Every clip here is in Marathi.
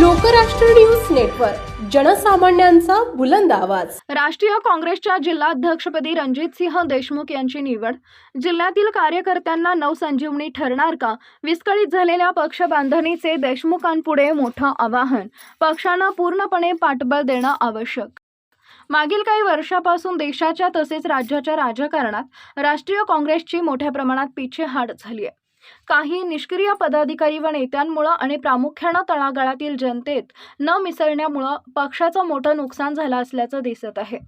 लोकराष्ट्र न्यूज नेटवर्क जनसामान्यांचा बुलंद आवाज. राष्ट्रीय काँग्रेसच्या जिल्हाध्यक्षपदी रणजितसिंह देशमुख यांची निवड. जिल्ह्यातील कार्यकर्त्यांना नवसंजीवनी ठरणार का? विस्कळीत झालेल्या पक्ष बांधणीचे देशमुखांपुढे मोठं आवाहन. पक्षांना पूर्णपणे पाठबळ देणं आवश्यक. मागील काही वर्षापासून देशाच्या तसेच राज्याच्या राजकारणात राष्ट्रीय काँग्रेसची मोठ्या प्रमाणात पिछेहाट झाली आहे काही निष्क्रिय पदाधिकारी व नेत्यांमुळं आणि प्रामुख्यानं तळागाळातील जनतेत न मिसळण्यामुळं पक्षाचं मोठं नुकसान झालं असल्याचं दिसत आहे.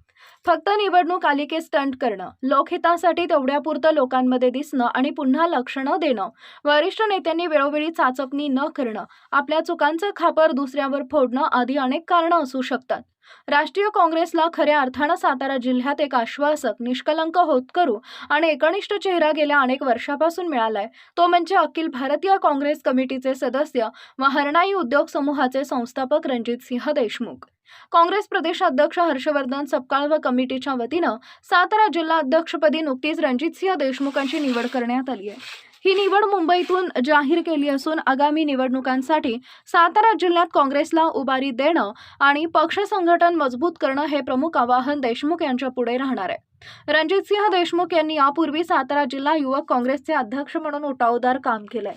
फक्त निवडणूक आली की स्टंट करणं लोकहितासाठी तेवढ्यापुरतं लोकांमध्ये दिसणं आणि पुन्हा लक्ष न देणं वरिष्ठ नेत्यांनी वेळोवेळी चाचपणी न करणं आपल्या चुकांचं खापर दुसऱ्यावर फोडणं आदी अनेक कारणं असू शकतात. राष्ट्रीय काँग्रेसला खऱ्या अर्थानं सातारा जिल्ह्यात एक आश्वासक निष्कलंक होतकरू आणि एकनिष्ठ चेहरा गेल्या अनेक वर्षापासून मिळालाय. तो म्हणजे अखिल भारतीय काँग्रेस कमिटीचे सदस्य व हरणाई उद्योग समूहाचे संस्थापक रणजित सिंह देशमुख. काँग्रेस प्रदेशाध्यक्ष हर्षवर्धन सपकाळ व कमिटीच्या वतीनं सातारा जिल्हा अध्यक्षपदी नुकतीच रणजितसिंह देशमुखांची निवड करण्यात आली आहे ही निवड मुंबईतून जाहीर केली असून आगामी निवडणुकांसाठी सातारा जिल्ह्यात काँग्रेसला उभारी देणं आणि पक्ष संघटन मजबूत करणं हे प्रमुख आवाहन देशमुख यांच्या पुढे राहणार आहे. रणजितसिंह देशमुख यांनी यापूर्वी सातारा जिल्हा युवक काँग्रेसचे अध्यक्ष म्हणून उठावदार काम केलंय.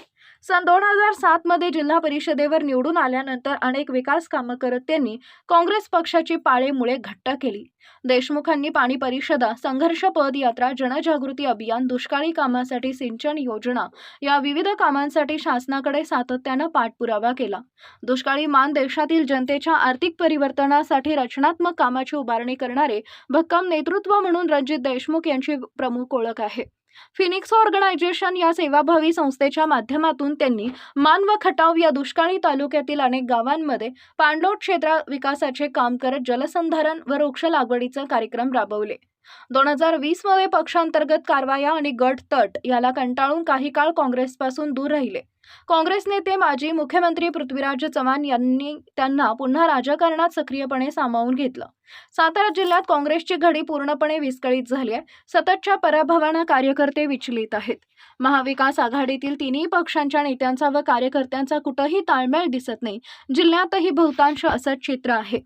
सन दोन हजार सात मध्ये जिल्हा परिषदेवर निवडून आल्यानंतर अनेक विकास कामं करत त्यांनी काँग्रेस पक्षाची पाळेमुळे घट्ट केली. देशमुखांनी पाणी परिषदा संघर्ष पदयात्रा जनजागृती अभियान दुष्काळी कामासाठी सिंचन योजना या विविध कामांसाठी शासनाकडे सातत्यानं पाठपुरावा केला. दुष्काळी मान देशातील जनतेच्या आर्थिक परिवर्तनासाठी रचनात्मक कामाची उभारणी करणारे भक्कम नेतृत्व म्हणून रणजित देशमुख यांची प्रमुख ओळख आहे. फिनिक्स ऑर्गनायझेशन या सेवाभावी संस्थेच्या माध्यमातून त्यांनी मान व खटाव या दुष्काळी तालुक्यातील अनेक गावांमध्ये पाणलोट क्षेत्र विकासाचे काम करत जलसंधारण व वृक्ष लागवडीचे कार्यक्रम राबवले. दोन हजार वीसमध्ये पक्षांतर्गत कारवाया आणि गट तट याला कंटाळून काही काळ काँग्रेसपासून दूर राहिले. काँग्रेस नेते माजी मुख्यमंत्री पृथ्वीराज चव्हाण यांनी त्यांना पुन्हा राजकारणात सक्रियपणे सामावून घेतलं. सातारा जिल्ह्यात काँग्रेसची घडी पूर्णपणे विस्कळीत झाली आहे. सततच्या पराभवानं कार्यकर्ते विचलित आहेत. महाविकास आघाडीतील तिन्ही पक्षांच्या नेत्यांचा व कार्यकर्त्यांचा कुठंही ताळमेळ दिसत नाही. जिल्ह्यातही बहुतांश असं चित्र आहे.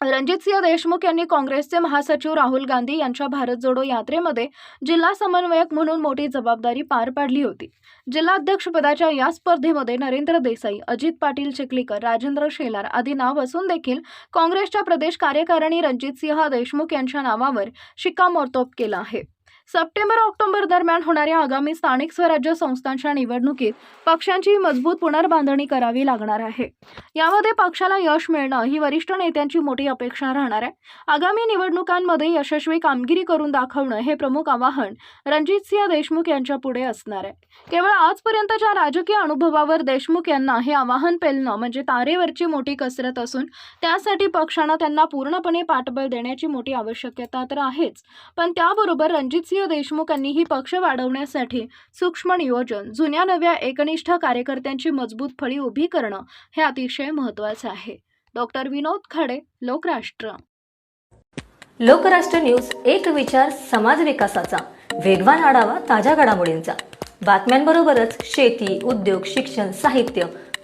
रणजितसिंह देशमुख यांनी काँग्रेसचे महासचिव राहुल गांधी यांच्या भारत जोडो यात्रेमध्ये जिल्हा समन्वयक म्हणून मोठी जबाबदारी पार पाडली होती. जिल्हाध्यक्षपदाच्या या स्पर्धेमध्ये नरेंद्र देसाई अजित पाटील चिखलीकर राजेंद्र शेलार आदी नाव असून देखील काँग्रेसच्या प्रदेश कार्यकारिणी रणजितसिंह देशमुख यांच्या नावावर शिक्कामोर्तब केला आहे. सप्टेंबर ऑक्टोबर दरम्यान होणाऱ्या आगामी स्थानिक स्वराज्य संस्थांच्या निवडणुकीत पक्षांची मजबूत पुनर्बांधणी करावी लागणार आहे. यामध्ये पक्षाला यश मिळणं ही वरिष्ठ नेत्यांची मोठी अपेक्षा राहणार आहे. आगामी निवडणुकांमध्ये यशस्वी कामगिरी करून दाखवणं हे प्रमुख आवाहन रणजितसिंह देशमुख यांच्या पुढे असणार आहे. केवळ आजपर्यंतच्या राजकीय अनुभवावर देशमुख यांना हे आवाहन पेलणं म्हणजे तारेवरची मोठी कसरत असून त्यासाठी पक्षानं त्यांना पूर्णपणे पाठबळ देण्याची मोठी आवश्यकता तर आहेच. पण त्याबरोबर रणजितसिंह देशमुख यांनी पक्ष वाढवण्यासाठी सूक्ष्म नियोजन जुन्या नव्या एकनिष्ठ कार्यकर्त्यांची मजबूत फळी उभी करणं हे अतिशय महत्वाचं आहे. डॉक्टर विनोद खाडे लोकराष्ट्र. लोकराष्ट्र न्यूज एक विचार समाज विकासाचा. वेगवान आढावा ताज्या घडामोडींचा. बातम्यांबरोबरच शेती उद्योग शिक्षण साहित्य